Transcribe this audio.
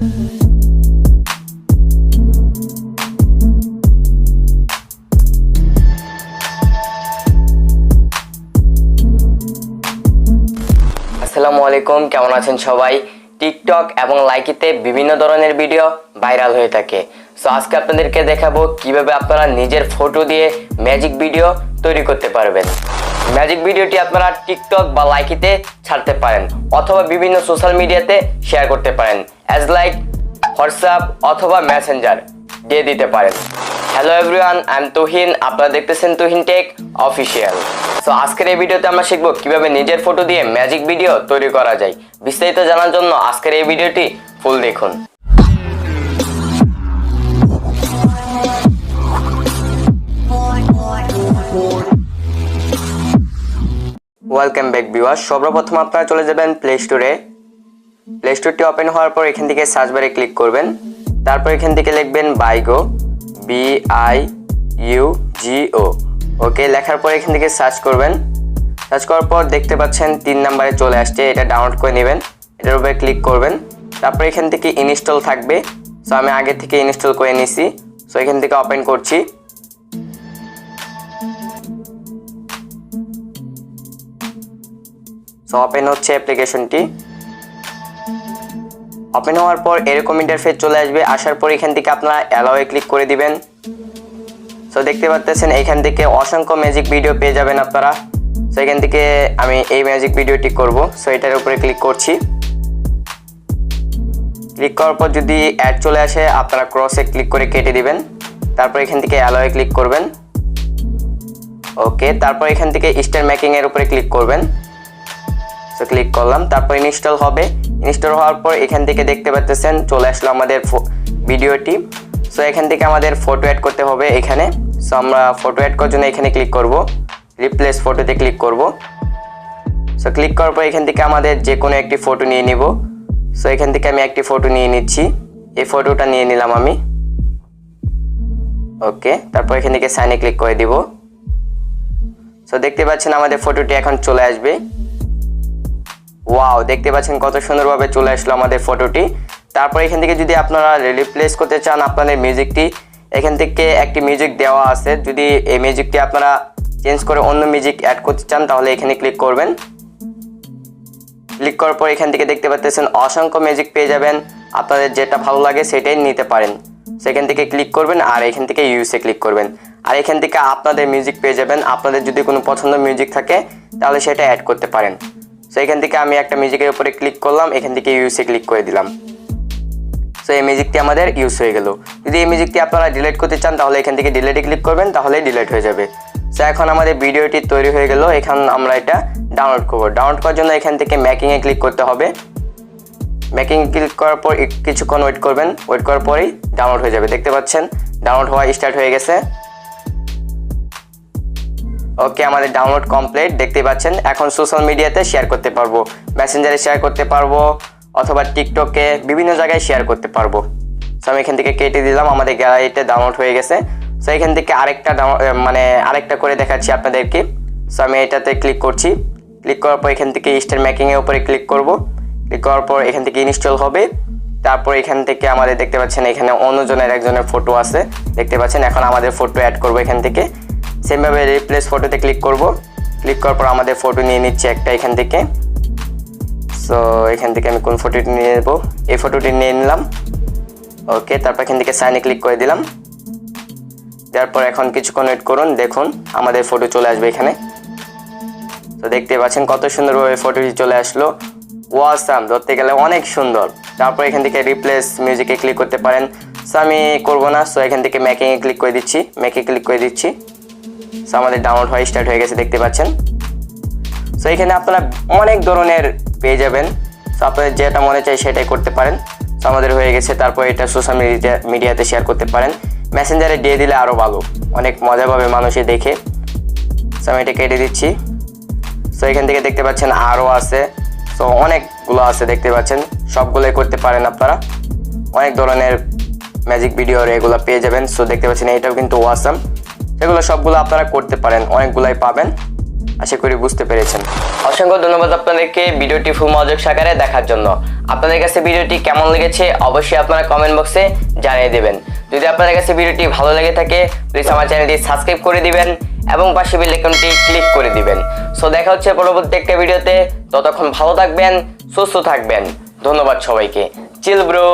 আসসালামু আলাইকুম, কেমন আছেন সবাই? টিকটক এবং লাইকিতে বিভিন্ন ধরনের ভিডিও ভাইরাল হয়ে থাকে। সো আজকে আপনাদেরকে দেখাবো কীভাবে আপনারা নিজের ফটো দিয়ে ম্যাজিক ভিডিও তৈরি করতে পারবেন। ম্যাজিক ভিডিওটি আপনারা টিকটক বা লাইকিতে ছাড়তে পারেন, অথবা বিভিন্ন সোশ্যাল মিডিয়াতে শেয়ার করতে পারেন। অ্যাজ লাইক হোয়াটসঅ্যাপ অথবা মেসেঞ্জার দিয়ে দিতে পারেন। Hello everyone I am Tuhin আপনারা দেখতেছেন তুহিন টেক অফিসিয়াল সো আজকের এই ভিডিওতে আমরা শিখব কীভাবে নিজের ফটো দিয়ে ম্যাজিক ভিডিও তৈরি করা যায়। বিস্তারিত জানার জন্য আজকের এই ভিডিওটি ফুল দেখুন। ওয়েলকাম ব্যাক ভিউয়ার সর্বপ্রথম আপনারা চলে যাবেন প্লে স্টোরে প্লে স্টোরটি ওপেন হওয়ার পর এখান থেকে সার্চ বারে ক্লিক করবেন। তারপর এখান থেকে লিখবেন বাইগো B I U G O okay লেখার পর এখান থেকে সার্চ করবেন। সার্চ করার পর দেখতে পাচ্ছেন তিন নাম্বারে চলে আসছে। এটা ডাউনলোড করে নেবেন। এটার উপরে ক্লিক করবেন। তারপর এখান থেকে ইনস্টল থাকবে। সো আমি আগে থেকে ইনস্টল করে নিছি। সো এখান থেকে ওপেন করছি। সো ওপেন হচ্ছে অ্যাপ্লিকেশনটি ওপেন হওয়ার পর এরকম ইন্টারফেস চলে আসবে। আসার পর এখান থেকে আপনারা অ্যালাওয়ে ক্লিক করে দিবেন। সো দেখতে পাচ্ছেন এখান থেকে অসংখ্য ম্যাজিক ভিডিও পেয়ে যাবেন আপনারা। সো এখান থেকে আমি এই ম্যাজিক ভিডিওটি করব। সো এটার উপরে ক্লিক করছি। ক্লিক করার পর যদি অ্যাড চলে আসে, আপনারা ক্রসে ক্লিক করে কেটে দিবেন। তারপর এখান থেকে অ্যালোয়ে ক্লিক করবেন। ওকে তারপর এখান থেকে স্টার মেকিং এর উপরে ক্লিক করবেন। সো ক্লিক করলাম, তারপর ইনস্টল হবে। ইনস্টল হওয়ার পর এখান থেকে দেখতে পাচ্ছেন চলে আসলো আমাদের ভিডিওটি সো এখান থেকে আমাদের ফটো অ্যাড করতে হবে এখানে। সো আমরা ফটো অ্যাড করার জন্য এখানে ক্লিক করব। রিপ্লেস ফটোতে ক্লিক করব। সো ক্লিক করার পর এখান থেকে আমাদের যে কোনো একটি ফটো নিয়ে নিব। সো এখান থেকে আমি একটি ফটো নিয়ে নিচ্ছি। এই ফটোটা নিয়ে নিলাম আমি। ওকে তারপর এখান থেকে সাইনে ক্লিক করে দিব। সো দেখতে পাচ্ছেন আমাদের ফটোটি এখন চলে আসবে। ওয়াও দেখতে পাচ্ছেন কত সুন্দরভাবে চলে আসলো আমাদের ফটোটি। তারপর এখান থেকে যদি আপনারা রিপ্লেস করতে চান আপনাদের মিউজিকটি এখান থেকে একটি মিউজিক দেওয়া আছে। যদি এই মিউজিকটি আপনারা চেঞ্জ করে অন্য মিউজিক অ্যাড করতে চান, তাহলে এখানে ক্লিক করবেন। ক্লিক করার পর এখান থেকে দেখতে পাচ্ছেন অসংখ্য মিউজিক পেয়ে যাবেন। আপনাদের যেটা ভালো লাগে সেটাই নিতে পারেন। সেখান থেকে ক্লিক করবেন আর এখান থেকে ইউসে ক্লিক করবেন। আর এখান থেকে আপনাদের মিউজিক পেয়ে যাবেন। আপনাদের যদি কোনো পছন্দ মিউজিক থাকে, তাহলে সেটা অ্যাড করতে পারেন। সো এখান থেকে আমি একটা মিউজিকের উপরে ক্লিক করলাম, এখান থেকে ইউসে ক্লিক করে দিলাম। সো এই মিউজিকটি আমাদের ইউজ হয়ে গেল। যদি এই মিউজিকটি আপনারা ডিলিট করতে চান, তাহলে এখান থেকে ডিলেটে ক্লিক করবেন তাহলে ডিলিট হয়ে যাবে। সো এখন আমাদের ভিডিওটি তৈরি হয়ে গেল। এখন আমরা এটা ডাউনলোড করব। ডাউনলোড করার জন্য এখান থেকে ম্যাকিংয়ে ক্লিক করতে হবে। ম্যাকিং ক্লিক করার পর, কিছুক্ষণ ওয়েট করবেন। ওয়েট করার পরেই ডাউনলোড হয়ে যাবে। দেখতে পাচ্ছেন? ডাউনলোড হওয়া স্টার্ট হয়ে গেছে। ওকে, আমাদের ডাউনলোড কমপ্লিট দেখতে পাচ্ছেন। এখন সোশ্যাল মিডিয়াতে শেয়ার করতে পারব। মেসেঞ্জারে শেয়ার করতে পারব, অথবা টিকটকে বিভিন্ন জায়গায় শেয়ার করতে পারব। সো আমি এখান থেকে কেটে দিলাম, আমাদের গ্যালারিতে ডাউনলোড হয়ে গেছে। সো এখান থেকে আরেকটা মানে আরেকটা করে দেখাচ্ছি আপনাদেরকে। সো আমি এটাতে ক্লিক করছি। ক্লিক করার পর এখান থেকে স্টার মেকিংয়ের উপরে ক্লিক করব। ক্লিক করার পর এখান থেকে ইনস্টল হবে। তারপর এখান থেকে আমাদের দেখতে পাচ্ছেন, এখানে অন্যজনের একজনের ফটো আছে। দেখতে পাচ্ছেন, এখন আমাদের ফটো অ্যাড করব এখান থেকে। সেমভাবে রিপ্লেস ফটোতে ক্লিক করব। ক্লিক করার পর আমাদের ফটো নিয়ে নিচ্ছে একটা এখান থেকে। সো এখান থেকে আমি কোন ফটোটি নিয়ে নেব? এই ফটোটি নিয়ে নিলাম। ওকে তারপর এখান থেকে সাইনে ক্লিক করে দিলাম। দেওয়ার পর এখন কিছুক্ষণ ওয়েট করুন, দেখুন আমাদের ফটো চলে আসবে এখানে। তো দেখতে পাচ্ছেন কত সুন্দরভাবে ফটোটি চলে আসলো। ওয়াসাম ধরতে গেলে অনেক সুন্দর। তারপর এখান থেকে রিপ্লেস মিউজিকে ক্লিক করতে পারেন। সো আমি করব না। সো এখান থেকে ম্যাকিংয়ে ক্লিক করে দিচ্ছি। ম্যাকে ক্লিক করে দিচ্ছি। সো আমাদের ডাউনলোড হওয়া স্টার্ট হয়ে গেছে, দেখতে পাচ্ছেন। সো এখানে আপনারা অনেক ধরনের পেয়ে যাবেন। সো আপনাদের যেটা মনে চাই সেটাই করতে পারেন। সো আমাদের হয়ে গেছে, তারপর এটা সোশ্যাল মিডিয়া মিডিয়াতে শেয়ার করতে পারেন। মেসেঞ্জারে দিয়ে দিলে আরও ভালো। অনেক মজা পাবে মানুষে দেখে। সো আমি এটা কেটে দিচ্ছি। সো এখান থেকে দেখতে পাচ্ছেন আরও আছে। সো অনেকগুলো আছে, দেখতে পাচ্ছেন। সবগুলোই করতে পারেন আপনারা। অনেক ধরনের ম্যাজিক ভিডিওর এগুলো পেয়ে যাবেন। সো দেখতে পাচ্ছেন, এটাও কিন্তু ওয়াসাম সেগুলো সবগুলো আপনারা করতে পারেন, অনেকগুলাই পাবেন। আশা করি বুঝতে পেরেছেন। অসংখ্য ধন্যবাদ আপনাদেরকে ভিডিওটি ফুল মনোযোগ সাকারে দেখার জন্য। আপনাদের কাছে ভিডিওটি কেমন লেগেছে অবশ্যই আপনারা কমেন্ট বক্সে জানিয়ে দেবেন। যদি আপনাদের কাছে ভিডিওটি ভালো লেগে থাকে প্লিজ আমার চ্যানেলটি সাবস্ক্রাইব করে দিবেন এবং পাশে বেল আইকনটি ক্লিক করে দিবেন। সো দেখা হচ্ছে পরবর্তী একটা ভিডিওতে। ততক্ষণ ভালো থাকবেন, সুস্থ থাকবেন। ধন্যবাদ সবাইকে। চিল ব্রো